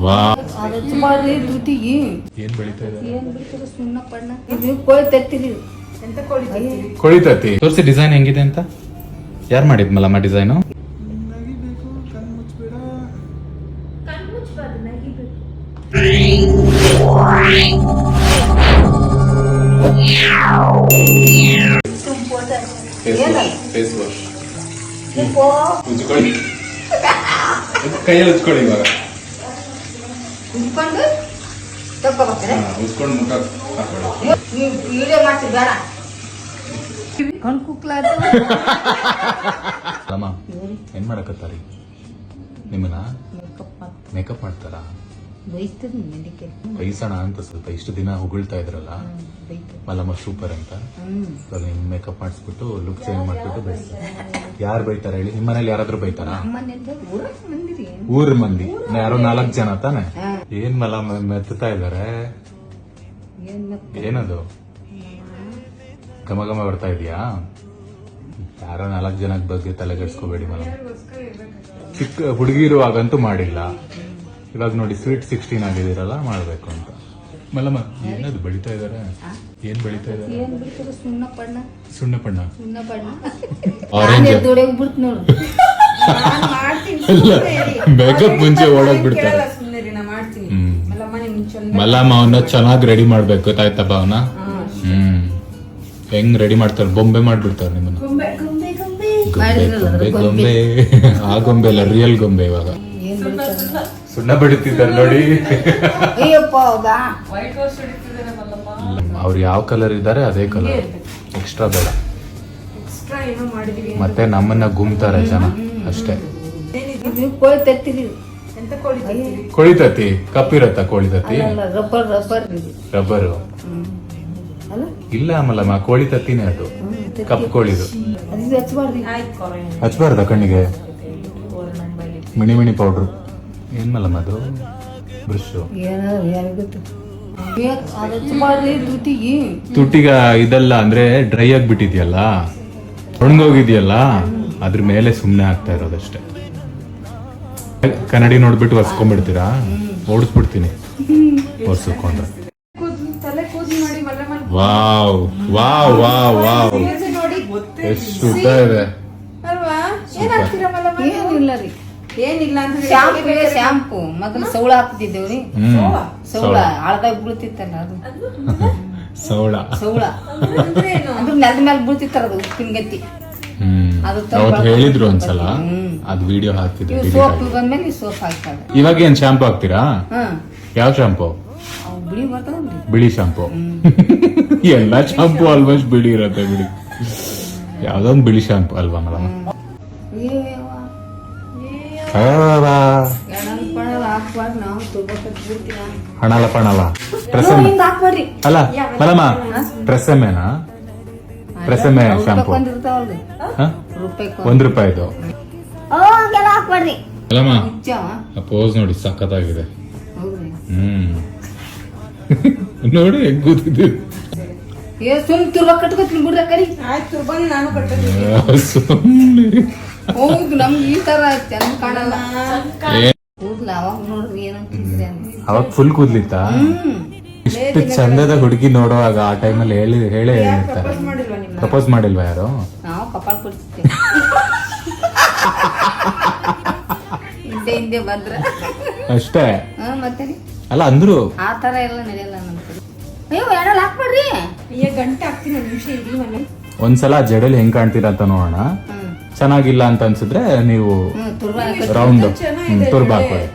ಕೋಳಿ? ಕೊಳಿತತಿ ತೋರಿಸಿ ಡಿಸೈನ್ ಹೆಂಗಿದೆ ಅಂತ? ಯಾರು ಮಾಡಿದ್ ಮಲ್ಲಮ್ಮ ಡಿಸೈನು? ಫೇಸ್ ವಾಶ್ ಉಜ್ಕೊಳ್ಳಿ ಕೈಯಲ್ಲಿ ಉಜ್ಕೊಳ್ಳಿ ಇವಾಗ. ಉಜ್ಕೊಂಡು ತಗೋಬೇಕ್ರೆ ಉಜ್ಕೊಂಡು ಮುಖ ಹಾಕೊಳ್ಳಿ. ನೀವು ವಿಡಿಯೋ ಮಾಡ್ತೀವಿ ಬೇಡ. ಕಣ್ ಕುಕ್ಲಾದ ಅಮ್ಮ ಏನ್ ಮಾಡಕತ್ತಾರಿ? ನಿಮ್ಮನ್ನ ಮೇಕಪ್ ಮಾಡ್ತಾರಾ? ಬೈಸೋಣ ಅಂತ ಸ್ವಲ್ಪ ಇಷ್ಟು ದಿನ ಹೊಗಳ್ತಾ ಇದ್ರಲ್ಲ? ಬೈತದ. ಮಲ್ಲಮ್ಮ ಸೂಪರ್ ಅಂತ. ನಿಮ್ ಮೇಕಪ್ ಮಾಡಿಸ್ಬಿಟ್ಟು ಲುಕ್ ಚೇಂಜ್ ಮಾಡ್ಬಿಟ್ಟು ಬೈಸ್ತಾರೆ ಯಾರು ಬೈತಾರ ಹೇಳಿ? ನಿಮ್ಮ ಮನೇಲಿ ಯಾರಾದ್ರೂ ಬೈತಾರಾ? ಊರ್ ಮಂದಿ? ಯಾರೋ ನಾಲ್ಕು ಜನ ತಾನೆ. ಏನ್ ಮಲ್ಲಮ್ಮ ಮೆತ್ತಾ ಇದಾರೆ? ಏನದು? ಘಮ ಘಮ ಬರ್ತಾ ಇದೆಯಾ? ಯಾರೋ ನಾಲ್ಕು ಜನಕ್ಕೆ ಬಗ್ಗೆ ತಲೆ ಕೆಡ್ಸ್ಕೋಬೇಡಿ ಇರ್ಬೇಕಷ್ಟೇ. ಚಿಕ್ಕ ಹುಡುಗಿರುವಾಗಂತೂ ಮಾಡಿಲ್ಲ. ಇವಾಗ ನೋಡಿ ಸ್ವೀಟ್ ಸಿಕ್ಸ್ಟೀನ್ ಆಗಿದ್ದೀರಲ್ಲ ಮಾಡ್ಬೇಕು ಅಂತ. ಮಲ್ಲಮ್ಮ ಏನದು ಬೆಳಿತಾ ಇದಾರೆ? ಏನ್ ಬೆಳಿತಾ ಇದಾರೆ? ಏನ್ ಬಿಡ್ತೀರ ಸುಣ್ಣ ಪಣ್ಣ. ಸುಣ್ಣ ಪಣ್ಣ. ಸುಣ್ಣ ಪಣ್ಣ. Orange. ನಾನೇ ದುಡಿಯೋಗ್ ಬಿಡ್ತು ನೋಡು. ನಾನ್ ಮಾಡ್ತೀನಿ ಸುಮ್ನೆ ಇರಿ. Makeup ಮುಂಚೆ ಓಡೋಗ್ ಬಿಡ್ತಾರೆ. ಕೇಳಲ್ಲ, ಸುಮ್ನೆ ಇರಿ, ನಾ ಮಾಡ್ತೀನಿ. ಹ್ಮ್. ಮಲ್ಲಮ್ಮ ನಿಮ್ ಚಂದ ಮಲ್ಲಮ್ಮ ಅವನ್ನ ಚೆನ್ನಾಗಿ ರೆಡಿ ಮಾಡ್ಬೇಕು ಗೊತ್ತಾಯ್ತಪ್ಪ ಅವನ ಹ್ಮ್. ಹೆಂಗ್ ರೆಡಿ ಮಾಡ್ತಾರೆ? ಬೊಂಬೆ ಮಾಡ್ಬಿಡ್ತಾರೆ ನಿಮ್ಮನ್ನ. ಗೊಂಬೆ ಗೊಂಬೆ ಗೊಂಬೆ. ಗೊಂಬೆ ಗೊಂಬೆ ಗೊಂಬೆ. ಆ ಗೊಂಬೆ ಅಲ್ಲ ರಿಯಲ್ ಗೊಂಬೆ ಇವಾಗ. ಏನ್ ಸುಣ್ಣ ಬಡಿತಿದ್ದಾರೆ ನೋಡಿ. ಅವ್ರು ಯಾವ ಕಲರ್ ಇದ್ದಾರೆ ಅದೇ ಕಲರ್ ಎಕ್ಸ್ಟ್ರಾ ಬೇಡ. ಎಕ್ಸ್ಟ್ರಾ ಏನೋ ಮಾಡಿದೀವಿ ಮತ್ತೆ ನಮ್ಮನ್ನ ಗುಮ್ತಾರೆ ಜನ ಅಷ್ಟೇ. ಕೋಳಿ ತತ್ತಿ ಕಪ್ಪಿರತ್ತ ಕೋಳಿ ತತ್ತಿ? ರಬ್ಬರ್. ಇಲ್ಲ ಮಲ್ಲಮ್ಮ ಕೋಳಿ ತತ್ತಿನೇ ಅದು. ಕಪ್ ಕೋಳಿದು. ಹಚ್ಬಾರ್ದ. ಕಣ್ಣಿಗೆ? ಮಿಣಿ ಮಿಣಿ ಪೌಡ್ರು ಏನ್ ಮಲ್ಲಮ್ಮ ಅದು ಬ್ರಷ್ ಏನಾದ್ರು ಯಾರಿಗ್ ಗೊತ್ತು? ಬೇಕ್ ಅದು ಹಚ್ಬಾರ್ದು ದುಡ್ಡಿಗೆ ತುಟಿಗ ಇದೆಲ್ಲ ಅಂದ್ರೆ ಡ್ರೈ ಆಗ್ಬಿಟ್ಟಿದ್ಯಲ್ಲ? ಒಣಗೋಗಿದ್ಯಲ್ಲ? ಅದ್ರ ಮೇಲೆ ಸುಮ್ಮನೆ ಆಗ್ತಾ ಇರೋದಷ್ಟೇ. ಕನ್ನಡಿ ನೋಡ್ಬಿಟ್ಟು ಒರ್ಸ್ಕೊಂಡ್ಬಿಡ್ತೀರಾ? ಓಡಿಸ್ಬಿಡ್ತೀನಿ. ಒರ್ಸ್ಕೊಂಡ್ರೆ. ವಾವ್. Wow wow wow. ಎಷ್ಟು ಉದ್ದ ಇದೆ. ಏನ್ ಏನಿಲ್ಲ ರೀ. ಏನಿಲ್ಲ ಅಂತ ಹೇಳಿ ಶಾಂಪು ಶಾಂಪು ಮೊದಲು ಸೌಳ ಹಾಕ್ತಿದ್ದೇವ್ರಿ ಹ್ಮ್ ಸೌಳ? ಆಳದಾಗ ಬೀಳ್ತಿತ್ತಲ್ಲ ಅದು. ಸೌಳ. ಸೌಳ. ಅಂದ್ರೆ ಏನು? ಅಂದ್ರೆ ನೆಲದ ಮೇಲೆ ಬೀಳ್ತಿತ್ತಾರ ಅದು ಉಪ್ಪಿನ ಗತ್ತಿ ಅದು ಅವತ್ತು ಹೇಳಿದ್ರು ಒಂದ್ಸಲ ಅದು ವಿಡಿಯೋ delete ಸೋಪ್. ಬಂದ್ಮೇಲೆ ಸೋಪ್ ಹಾಕ್ತಾರೆ. ಇವಾಗ ಏನ್ ಶಾಂಪು ಹಾಕ್ತೀರಾ? ಯಾವ ಶಾಂಪು ಬಿಳಿ ಬಿಳಿ ಶಾಂಪು ಎಲ್ಲ ಶಾಂಪು ಆಲ್ಮೋಸ್ಟ್ ಬಿಳಿ ಇರತ್ತೆ ಬಿಡಿ. ಯಾವ್ದೊಂದ್ ಬಿಳಿ ಶಾಂಪು ಅಲ್ವಾ ಮೇಡಮ್ ಹಣಲ ಪಣಲ ಅಲ್ಲ ಮಲಮ ಟ್ರೆಸೆಮೆನಾ ಟ್ರೆಸೆಮೆ ಶಾಂಪು ಒಂದ್ ರೂಪಾಯಿದು. ಅಲ್ಲಮ್ಮ ಪೋಸ್ ನೋಡಿ ಸಖತ್ತಾಗಿದೆ. ಹ್ಮ್. ನೋಡಿ ಹೆಂಗ್ ಕೂತಿದ್ದೀವಿ ಏ ಹೌದು ನಮ್ಗೆ ಈ ತರ ಚಂದ ಕಾಣಲ್ಲ. ಕೂದ್ಲ ಅವಾಗ ನೋಡ್ರಿ ಏನಂತಿದ್ರಿ ಅಂತ. ಅವಾಗ ಫುಲ್ ಕೂದ್ಲಿತ್ತ? ಇಷ್ಟು ಚಂದದ ಹುಡುಗಿ ನೋಡುವಾಗ ಆ ಟೈಮಲ್ಲಿ ಹೇಳಿ ಹೇಳೇ ಹೇಳಿರ್ತಾರೆ ಪ್ರಪೋಸ್ ಮಾಡಿಲ್ವಾ ನಿಮ್ಮ ಪ್ರಪೋಸ್ ಮಾಡಿಲ್ವಾ ಯಾರು? ನಾವು ಕಪಾಳ ಕೊಡ್ತಿದ್ದೇವೆ ಹಿಂದೆ ಹಿಂದೆ ಬಂದ್ರ. ಅಷ್ಟೇ? ಹಾ ಮತ್ತೆ ರೀ? ಅಲ್ಲ ಅಂದ್ರು. ಆ ತರ ಎಲ್ಲ ನಡೆಯಲ್ಲ ನಮ್ ಕಡೆ ಅಯ್ಯೋ ಎಣ್ಣೆಲ್ ಹಾಕ್ಬೇಡ್ರಿ ಅಯ್ಯ ಗಂಟೆ ಹಾಕ್ತೀನಿ ಒಂದು ನಿಮಿಷ ಇರಿ ಮನೆ. ಒಂದ್ಸಲ ಜಡಲ್ ಹೆಂಗ್ ಕಾಣ್ತೀರಾ ಅಂತ ನೋಡೋಣ. ಚೆನ್ನಾಗಿಲ್ಲ ಅಂತ ಅನ್ಸಿದ್ರೆ ನೀವು ರೌಂಡ್. ಚೆನ್ನಾಗಿದೆ ತುರ್ಬ. ಹಾಕೊಳ್ಳಿ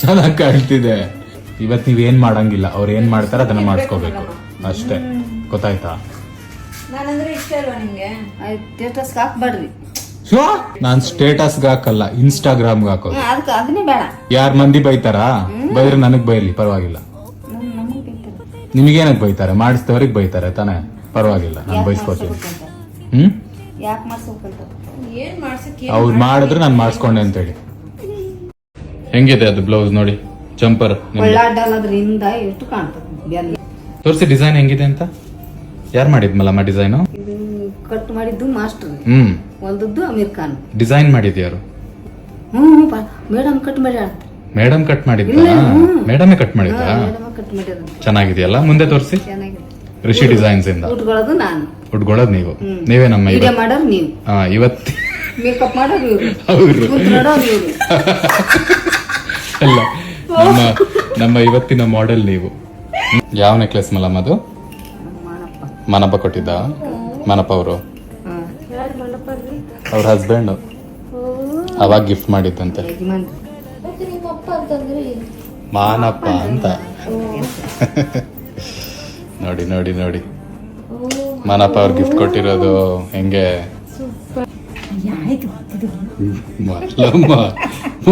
ಚೆನ್ನಾಗಿ ಕಾಣ್ತಿದೆ. ಇವತ್ ನೀವ್ ಏನ್ ಮಾಡಂಗಿಲ್ಲ. ಅವ್ರ ಏನ್ ಮಾಡ್ತಾರ ಅದನ್ನ ಮಾಡ್ಕೋಬೇಕು ಅಷ್ಟೇ. ಗೊತ್ತಾಯ್ತಾ? ನಾನ್ ಸ್ಟೇಟಸ್ ಹಾಕಲ್ಲ ಇನ್ಸ್ಟಾಗ್ರಾಮ್ ಹಾಕೋದು. ಯಾರ ಮಂದಿ ಬೈತಾರಾ? ಬೈದ್ರೆ ನನಗ್ ಬೈಲಿ ಪರವಾಗಿಲ್ಲ. ಬೇಕಿಲ್ಲ ನಿಮಗೇನಕ್ ಬೈತಾರೆ? ಮಾಡಿಸಿದವ್ರಿಗೆ ಬೈತಾರೆ ತಾನೇ? ಪರವಾಗಿಲ್ಲ ನಾನು ಬೈಸ್ಕೊತೀನಿ. ಹ್ಮ್? ಅವ್ರು ಮಾಡಿದ್ರೆ ನಾನು ಮಾಡಿಸ್ಕೊಂಡೆ ಅಂತೇಳಿ. ಹೆಂಗಿದೆ ಅದು ಬ್ಲೌಸ್ ನೋಡಿ? ಜಂಪರ್ ತೋರಿಸಿ ಡಿಸೈನ್ ಹೆಂಗಿದೆ ಅಂತ? ಯಾರು ಮಾಡಿದ್ಮಲ್ಲ ಮಾ ಡಿಸೈನು? ಇದು ಕಟ್ ಮಾಡಿದ್ದು ಮಾಸ್ಟರ್. ಹ್ಮ್. ಒಂದದ್ದು ಅಮೀರ್ ಖಾನ್. ಡಿಸೈನ್ ಮಾಡಿದ್ಯಾರು? ಹ್ಞೂ ಹ್ಞೂ ಮೇಡಮ್ ಕಟ್ ಮಾಡ್ಯಾಳ ಮೇಡಮ್ ಕಟ್ ಮಾಡಿದ್ದ? ಮೇಡಮ್ ಕಟ್ ಮಾಡಿದ್ದ. ಚೆನ್ನಾಗಿದೆಯಲ್ಲ? ಮುಂದೆ ತೋರಿಸಿ. ಋಷಿ ಡಿಸೈನ್ಸ್ ಇಂದ ಉಟ್ಕೊಳ್ಳೋದು ನಾನು. ಉಟ್ಕೊಳ್ಳೋದು ನೀವು. ನೀವೇ ನಮ್ಮ ವಿಡಿಯೋ ಇವತ್ತು ಮಾಡೋರು ನೀವು. ಹಾ ಇವತ್ತು ಮೇಕಪ್ ಮಾಡೋರು ಇವರು. ಅವರು ಕುಂತ್ ನೋಡೋರು ಅಲ್ಲ ನಮ್ಮ ನಮ್ಮ ಇವತ್ತಿನ ಮಾಡೆಲ್ ನೀವು. ಯಾವ ನೆಕ್ಲೆಸ್ ಮಲಮ್ ಅದು? ಮನಪ್ಪ. ಕೊಟ್ಟಿದ್ದ? ಮನಪ್ಪ ಅವರು? ಅವ್ರ ಹಸ್ಬೆಂಡ್ ಅವಾಗ ಗಿಫ್ಟ್ ಮಾಡಿದ್ದಂತೆ. ಮಾನಪ್ಪ ಅಂತ. ನೋಡಿ ನೋಡಿ ನೋಡಿ. ಮಾನಪ್ಪ ಅವ್ರು ಗಿಫ್ಟ್ ಕೊಟ್ಟಿರೋದು ಹೆಂಗೆ? ಮಲ್ಲಮ್ಮ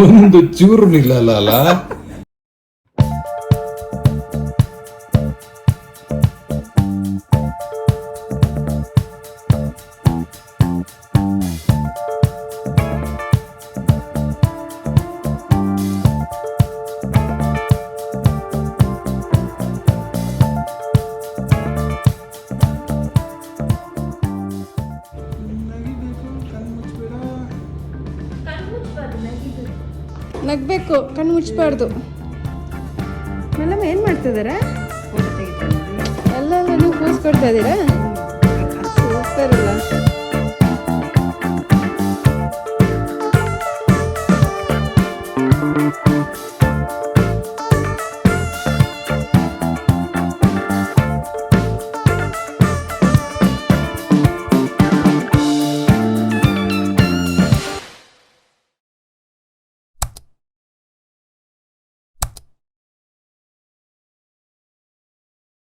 ಒಂದು ಚೂರು ನಿಲ್ಲಲ್ಲ ಅಲ್ಲ? ನಗ್ಬೇಕು ಕಣ್ಣು ಮುಚ್ಚಬಾರ್ದು ಮೇಡಮ್ ಏನು ಮಾಡ್ತಿದ್ದಾರೆ ಎಲ್ಲ ನೀವು ಕೂಸ್ಕೊಡ್ತಾ ಇದ್ದೀರಾ ಸೂಪರ್ ಅಲ್ಲ.